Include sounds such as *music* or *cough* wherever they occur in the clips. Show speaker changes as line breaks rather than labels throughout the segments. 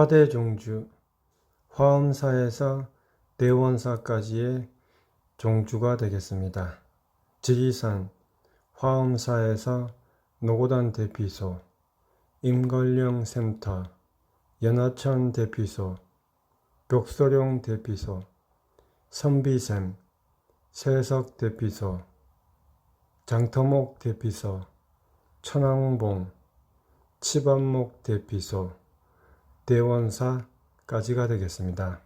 화대 종주, 화엄사에서 대원사까지의 종주가 되겠습니다. 지리산, 화엄사에서 노고단 대피소, 임걸령 센터, 연하천 대피소, 벽소룡 대피소, 선비샘, 세석 대피소, 장터목 대피소, 천왕봉, 치반목 대피소, 대원사까지가 되겠습니다.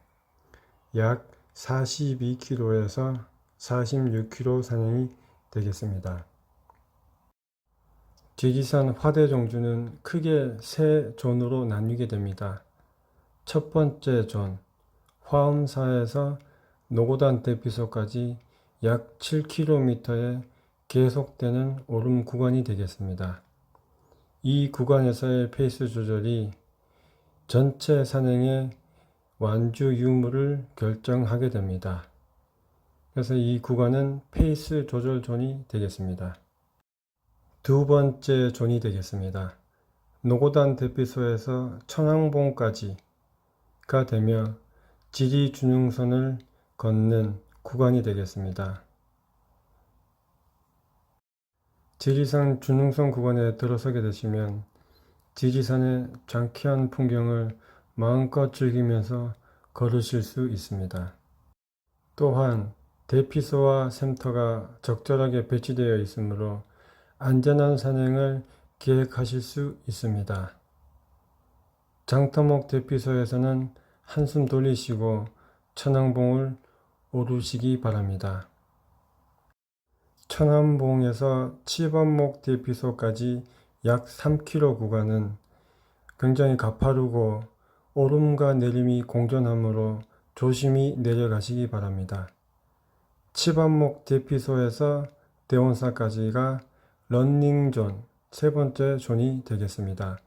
약 42km에서 46km 산행이 되겠습니다. 지리산 화대종주는 크게 세 존으로 나뉘게 됩니다. 첫 번째 존, 화엄사에서 노고단 대피소까지 약 7km의 계속되는 오름 구간이 되겠습니다. 이 구간에서의 페이스 조절이 전체 산행의 완주 유무를 결정하게 됩니다. 그래서 이 구간은 페이스 조절 존이 되겠습니다. 두 번째 존이 되겠습니다. 노고단 대피소에서 천왕봉까지가 되며 지리준흥선을 걷는 구간이 되겠습니다. 지리산 준흥선 구간에 들어서게 되시면 지리산의 장쾌한 풍경을 마음껏 즐기면서 걸으실 수 있습니다. 또한 대피소와 샘터가 적절하게 배치되어 있으므로 안전한 산행을 계획하실 수 있습니다. 장터목 대피소에서는 한숨 돌리시고 천왕봉을 오르시기 바랍니다. 천안봉에서 치반목 대피소까지 약 3km 구간은 굉장히 가파르고 오름과 내림이 공존하므로 조심히 내려가시기 바랍니다. 치반목 대피소에서 대원사까지가 런닝존 세 번째 존이 되겠습니다.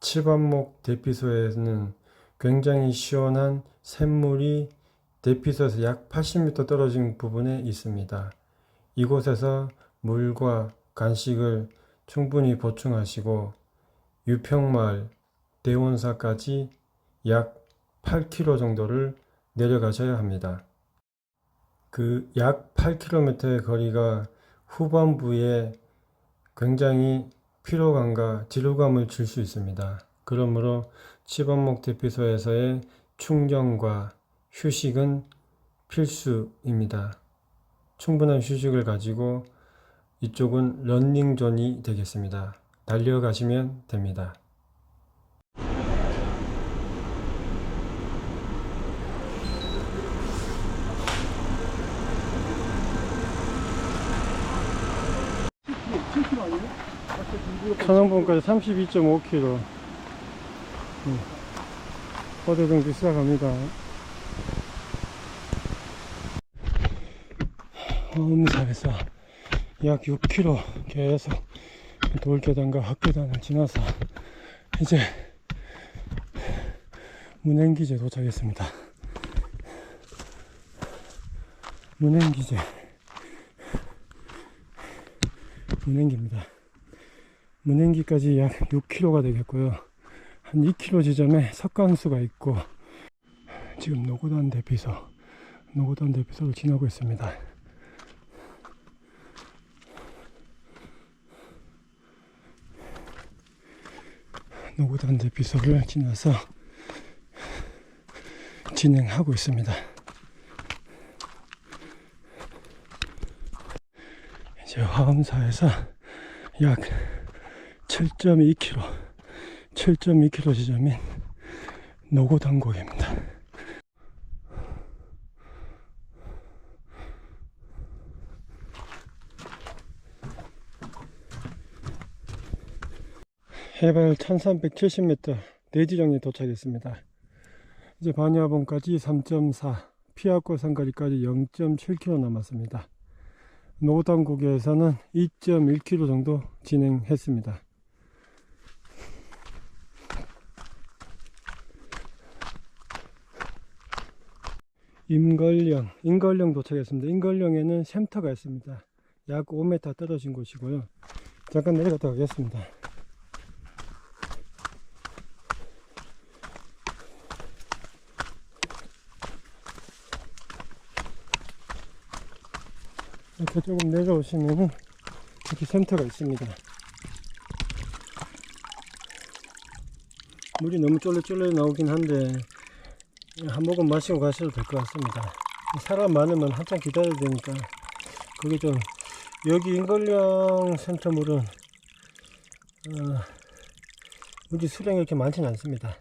치반목 대피소에는 굉장히 시원한 샘물이 대피소에서 약 80m 떨어진 부분에 있습니다. 이곳에서 물과 간식을 충분히 보충하시고 유평마을 대원사까지 약 8km 정도를 내려가셔야 합니다. 그 약 8km의 거리가 후반부에 굉장히 피로감과 지루감을 줄 수 있습니다. 그러므로 치반목 대피소에서의 충전과 휴식은 필수입니다. 충분한 휴식을 가지고 이쪽은 런닝존이 되겠습니다. 달려가시면 됩니다. 천왕봉까지 32.5km 허대동도 시작합니다. 화엄사에서 약 6km 계속 돌계단과 학계단을 지나서 이제 문행기제 도착했습니다. 문행기제 문행기입니다. 문행기까지 약 6km가 되겠고요. 한 2km 지점에 석강수가 있고 지금 노고단 대피소 노고단 대피소를 지나고 있습니다. 노고단 대피소를 지나서 진행하고 있습니다. 이제 화엄사에서 약 7.2km, 7.2km 지점인 노고단곡입니다. 해발 1370m 내지정에 도착했습니다. 이제 반야봉까지 3.4, 피아골 상가리까지 0.7km 남았습니다. 노단국에서는 2.1km 정도 진행했습니다. 임걸령, 임걸령 도착했습니다. 임걸령에는 샘터가 있습니다. 약 5m 떨어진 곳이고요. 잠깐 내려갔다 가겠습니다. 이렇게 조금 내려오시면은 이렇게 샘터가 있습니다. 물이 너무 쫄래쫄래 나오긴 한데 한 모금 마시고 가셔도 될 것 같습니다. 사람 많으면 한참 기다려야 되니까 그게 좀 여기 인걸령 센터 물은 어, 물이 수량이 이렇게 많지는 않습니다.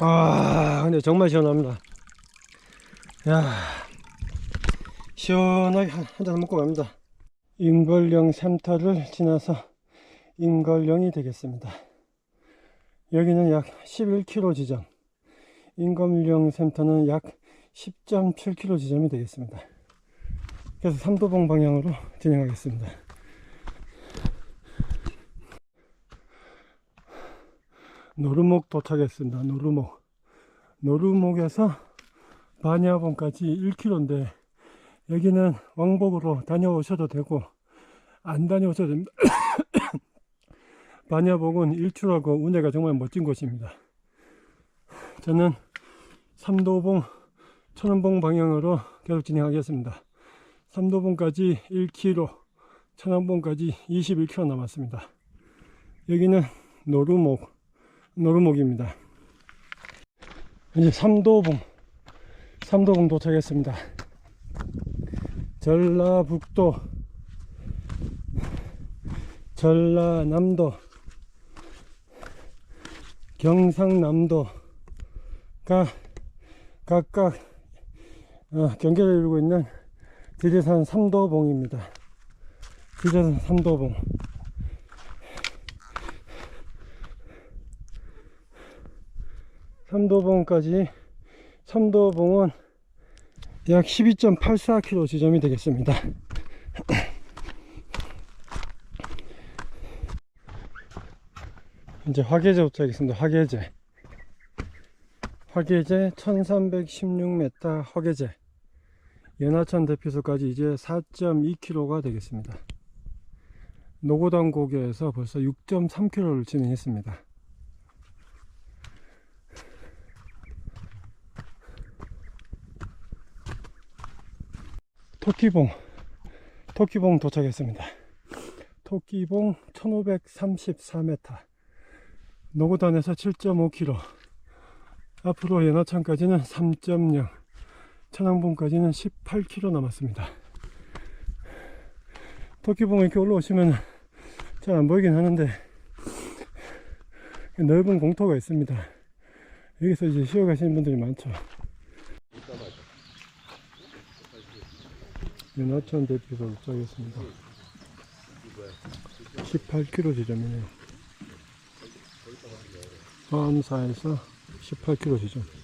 아 근데 정말 시원합니다. 야 시원하게 한잔 먹고 갑니다. 인걸령 샘터를 지나서 인걸령이 되겠습니다. 여기는 약 11km 지점, 인걸령 샘터는 약 10.7km 지점이 되겠습니다. 그래서 삼도봉 방향으로 진행하겠습니다. 노루목 도착했습니다. 노루목. 노루목에서 반야봉까지 1km인데 여기는 왕복으로 다녀오셔도 되고 안 다녀오셔도 됩니다. *coughs* 반야봉은 일출하고 운해가 정말 멋진 곳입니다. 저는 삼도봉 천원봉 방향으로 계속 진행하겠습니다. 삼도봉까지 1km, 천안봉까지 21km 남았습니다. 여기는 노루목, 노루목입니다. 이제 삼도봉, 삼도봉 도착했습니다. 전라북도, 전라남도, 경상남도가 각각 어, 경계를 이루고 있는 지리산 삼도봉입니다. 지리산 삼도봉. 삼도봉까지 삼도봉은 약 12.84km 지점이 되겠습니다. *clears throat* 이제 화계제 도착하겠습니다. 화계제. 화계제 1316m 화계제. 연하천 대피소까지 이제 4.2km가 되겠습니다. 노고당 고개에서 벌써 6.3km를 진행했습니다. 토끼봉, 토끼봉 도착했습니다. 토끼봉 1534m, 노고단에서 7.5km, 앞으로 연하천까지는 3.0, 천왕봉까지는 18km 남았습니다. 토끼봉 이렇게 올라오시면 잘 안 보이긴 하는데 넓은 공터가 있습니다. 여기서 이제 쉬어 가시는 분들이 많죠. 연하천 대피소 도착했습니다. 18km 지점이네요. 화암사에서 18km 지점.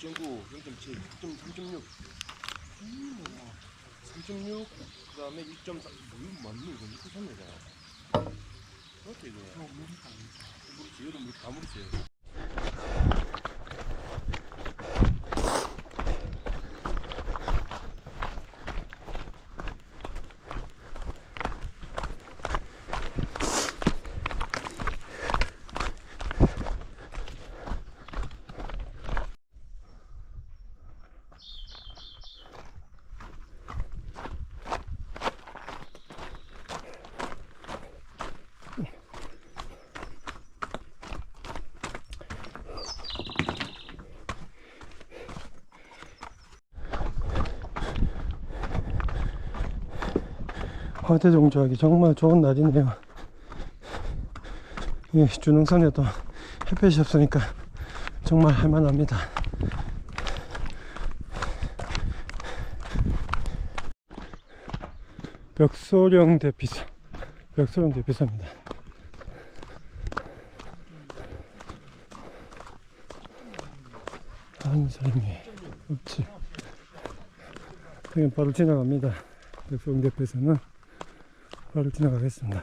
.9, 0.7, 3.6 3.6 그 다음에 1.4뭐 맞네 이거 이거 샀네 어떻게 이거 모르지 여름 물다 모르지
화대 종주하기 정말 좋은 날이네요. 이 주능선에도 햇볕이 없으니까 정말 할만합니다. 벽소령 대피소, 벽소령 대피소입니다. 아는 사람이 없지. 그냥 바로 지나갑니다. 벽소령 대피소는 바로 지나가겠습니다.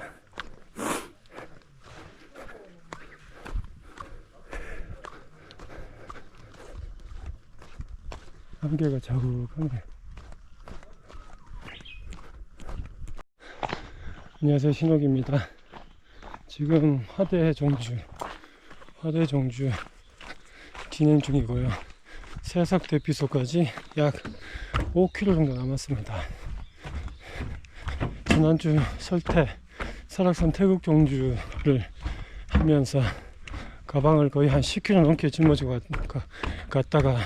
*laughs* 안개가 자욱하네. 안녕하세요 신옥입니다. 지금 화대 종주 화대 종주 진행 중이고요. 새삭 대피소까지 약 5km 정도 남았습니다. 지난주 설태 설악산 태국 종주를 하면서 가방을 거의 한 10km 넘게 짊어지고 갔다가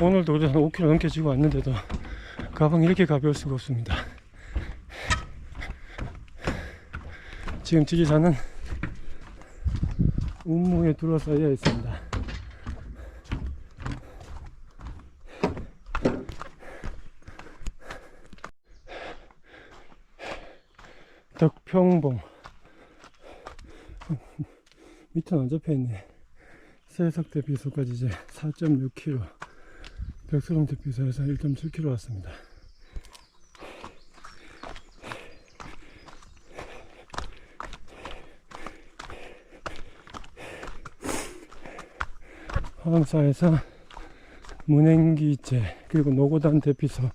오늘도 그래도 한 5km 넘게 지고 왔는데도 가방이 이렇게 가벼울 수가 없습니다. 지금 지리산은 운무에 둘러싸여 있습니다. 덕평봉. 밑은 안 잡혀있네. 세석 대피소까지 이제 4.6km 백수동 대피소에서 1.7km 왔습니다. 화암사에서 문행기제 그리고 노고단 대피소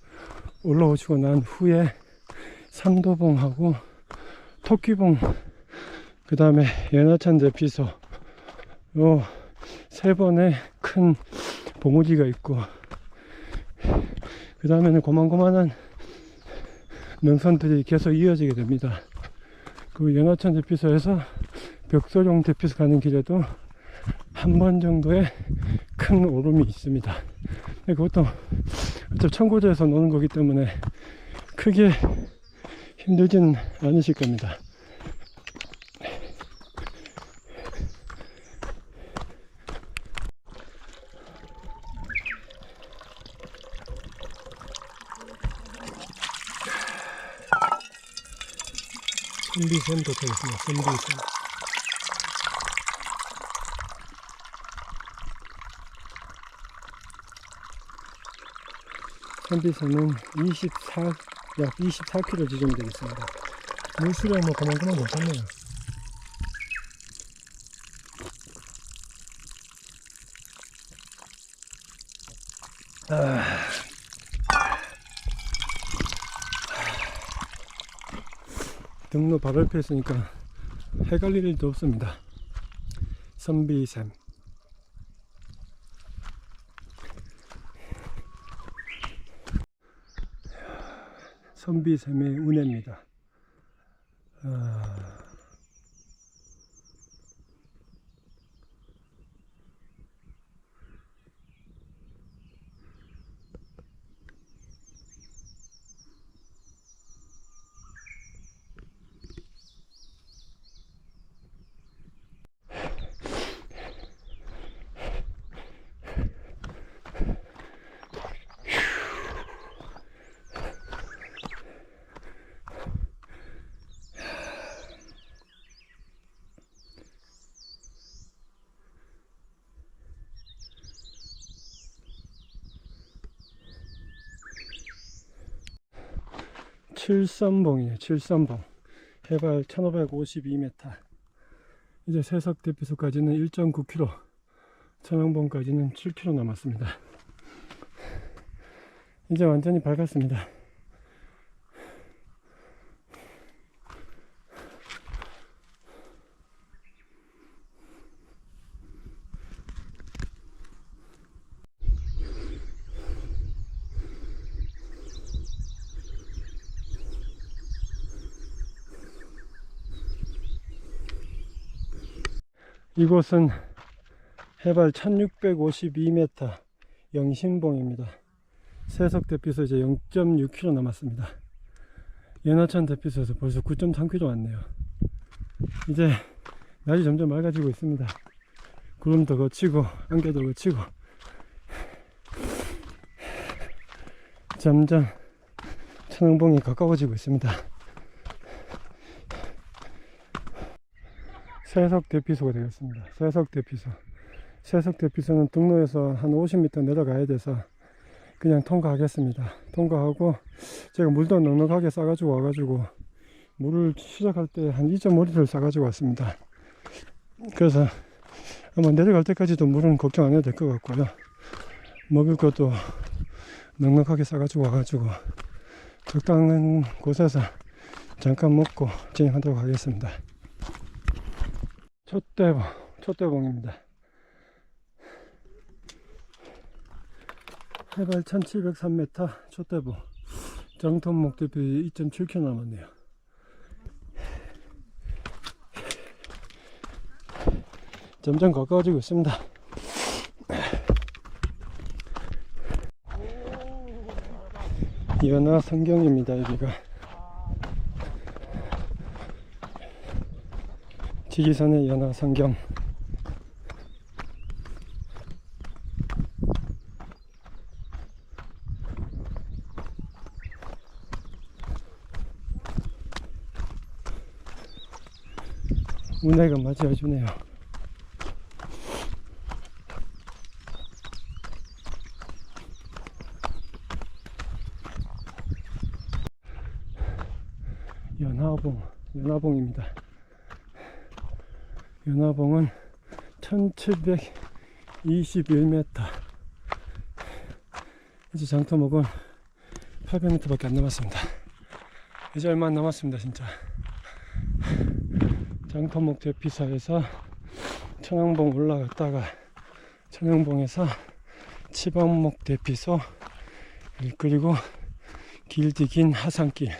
올라오시고 난 후에 삼도봉하고 토끼봉 그 다음에 연하천 대피소. 요 세 번의 큰 봉우리가 있고 그 다음에는 고만고만한 능선들이 계속 이어지게 됩니다. 그 연하천 대피소에서 벽소룡 대피소 가는 길에도 한 번 정도의 큰 오름이 있습니다. 그것도 어차피 청고지에서 노는 거기 때문에 크게 힘들진 않으실 겁니다 선비샘 도착했습니다. 선비샘. 선비샘은 24, 약 24km 지점이 되겠습니다. 물수량 뭐 그만큼만 괜찮네요. 아. 등로 바로 옆에 있으니까 헷갈릴 일도 없습니다. 선비샘. 선비샘의 운해입니다. 아, 칠선봉이에요. 칠선봉. 해발 1552m. 이제 세석 대피소까지는 1.9km. 천왕봉까지는 7km 남았습니다. 이제 완전히 밝았습니다. 이곳은 해발 1652m 영신봉입니다. 세석 대피소 이제 0.6km 남았습니다. 연하천 대피소에서 벌써 9.3km 왔네요. 이제 날이 점점 맑아지고 있습니다. 구름도 거치고 안개도 거치고 *laughs* 점점 천왕봉이 가까워지고 있습니다. 세석 대피소가 되겠습니다. 세석 대피소. 세석 대피소는 등로에서 한 50m 내려가야 돼서 그냥 통과하겠습니다. 통과하고 제가 물도 넉넉하게 싸가지고 와가지고 물을 시작할 때 한 2.5리터를 싸가지고 왔습니다. 그래서 아마 내려갈 때까지도 물은 걱정 안 해도 될 것 같고요. 먹을 것도 넉넉하게 싸가지고 와가지고 적당한 곳에서 잠깐 먹고 진행하도록 하겠습니다. 촛대봉, 촛대봉입니다. 해발 1703m 촛대봉 정통 목대비 2.7km 남았네요. 점점 가까워지고 있습니다. 연화 성경입니다, 여기가. 지리산의 연화 성경. 운해가 맞이해주네요. 연화봉, 연화봉입니다. 연화봉은 1721m. 이제 장터목은 800m밖에 안 남았습니다. 이제 얼마 안 남았습니다, 진짜. 장터목 대피소에서 천왕봉 올라갔다가 천왕봉에서 치방목 대피소 그리고 길디 긴 하산길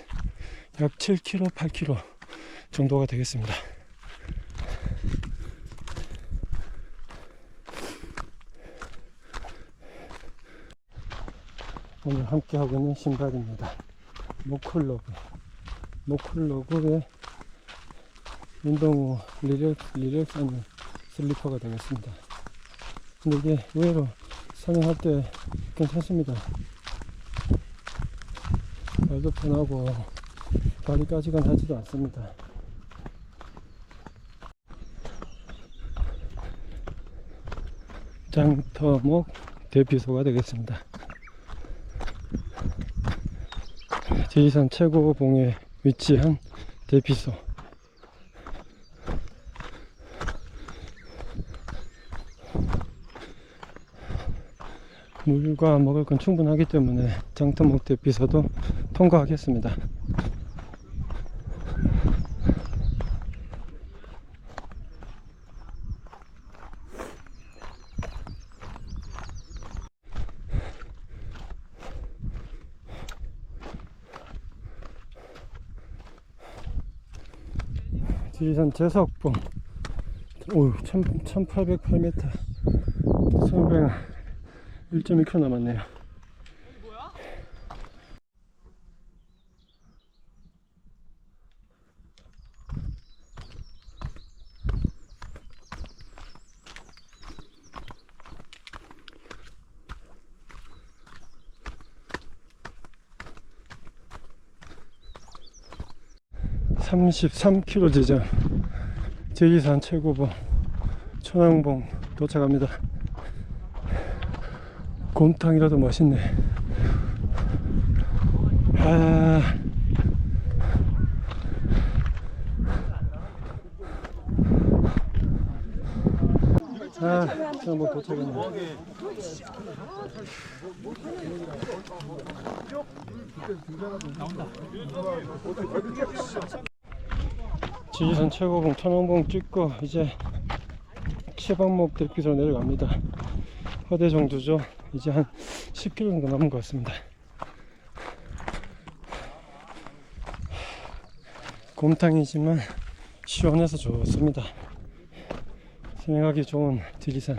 약 7km, 8km 정도가 되겠습니다. 오늘 함께 하고 있는 신발입니다. 모클로그. 모클로그의 운동 후 리렉스, 리렉스하는 슬리퍼가 되겠습니다. 근데 이게 의외로 산행할 때 괜찮습니다. 발도 편하고 다리까지가 닿지도 않습니다. 장터목 대피소가 되겠습니다. 지리산 최고봉에 위치한 대피소. 물과 먹을 건 충분하기 때문에 장터목 대피소도 통과하겠습니다. 지리산 제석봉. 오 1808m 소변 1.2km 남았네요 삼십삼 k m 지점 지리산 최고봉 천왕봉 도착합니다. 곰탕이라도 맛있네. 아. 아, 천왕봉 도착했네. 지리산 최고봉 천왕봉 찍고 이제 치방목 대피소로 내려갑니다. 허대 정도죠. 이제 한 10km 정도 남은 것 같습니다. 곰탕이지만 시원해서 좋습니다. 생각하기 좋은 지리산.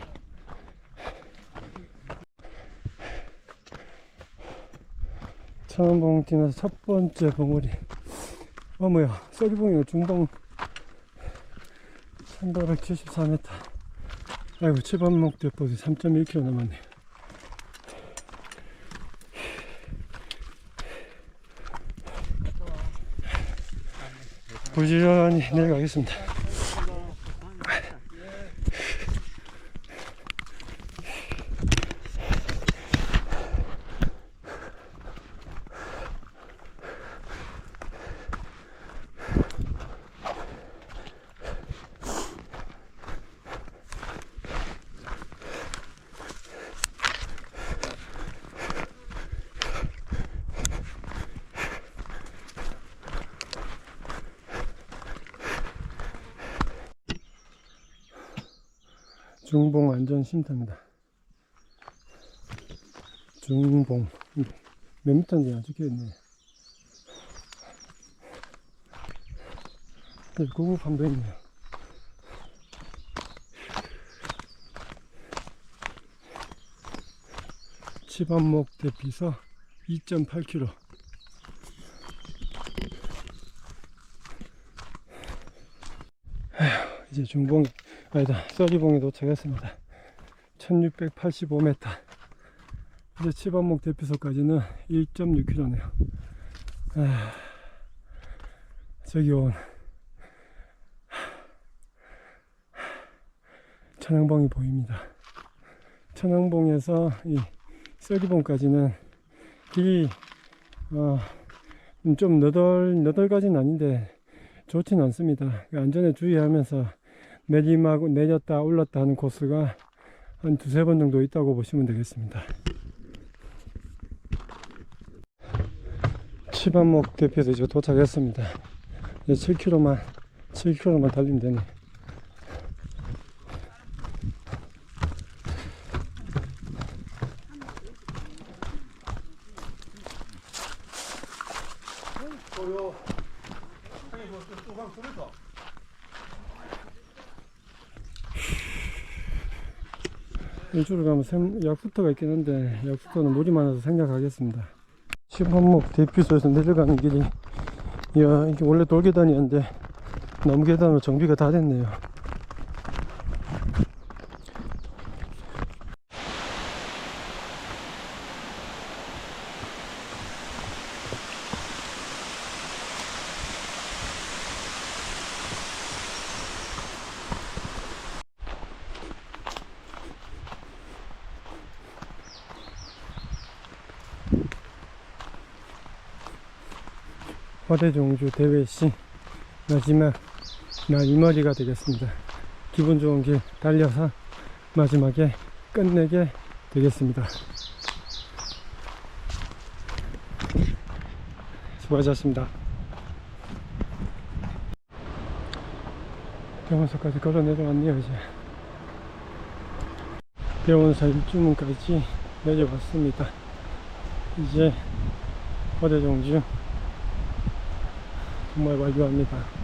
천원봉 뛰면서 첫 번째 봉우리 어머야 썰이봉이가 중봉 1574m 아이고 칠반목 대포지 3.1km 남았네. 부지런히 내려가겠습니다 중봉 안전쉼터입니다. 중봉. 몇 미터인지 안 적혀있네 네, 구급함도 있네요. 치반목 대피서 2.8km 이제 중봉 아니다 써리봉에 도착했습니다 1685m 이제 치반목 대피소까지는 1.6km네요. 아, 저기 온 천왕봉이 보입니다. 천왕봉에서 이 써리봉까지는 길이 어, 좀 너덜 너덜까지는 아닌데 좋진 않습니다. 안전에 주의하면서 내리막 내렸다 올랐다 하는 코스가 한 두세 번 정도 있다고 보시면 되겠습니다. 치반목 대표에서 이제 도착했습니다. 이제 7km만 7km만 달리면 되네.
저요. 형님 저 또방 소리다.
이쪽으로 가면 샘- 약수터가 있긴 한데 약수터는 물이 많아서 생략하겠습니다. 시범목 대피소에서 내려가는 길이 야 이게 원래 돌계단이었는데 나무 계단으로 정비가 다 됐네요. 화대종주 대회시 마지막 날 이머리가 되겠습니다. 기분 좋은 길 달려서 마지막에 끝내게 되겠습니다. 수고하셨습니다. 병원서까지 걸어 내려왔네요, 이제. 병원서 일주문까지 내려왔습니다. 이제 화대종주 정말 완료합니다.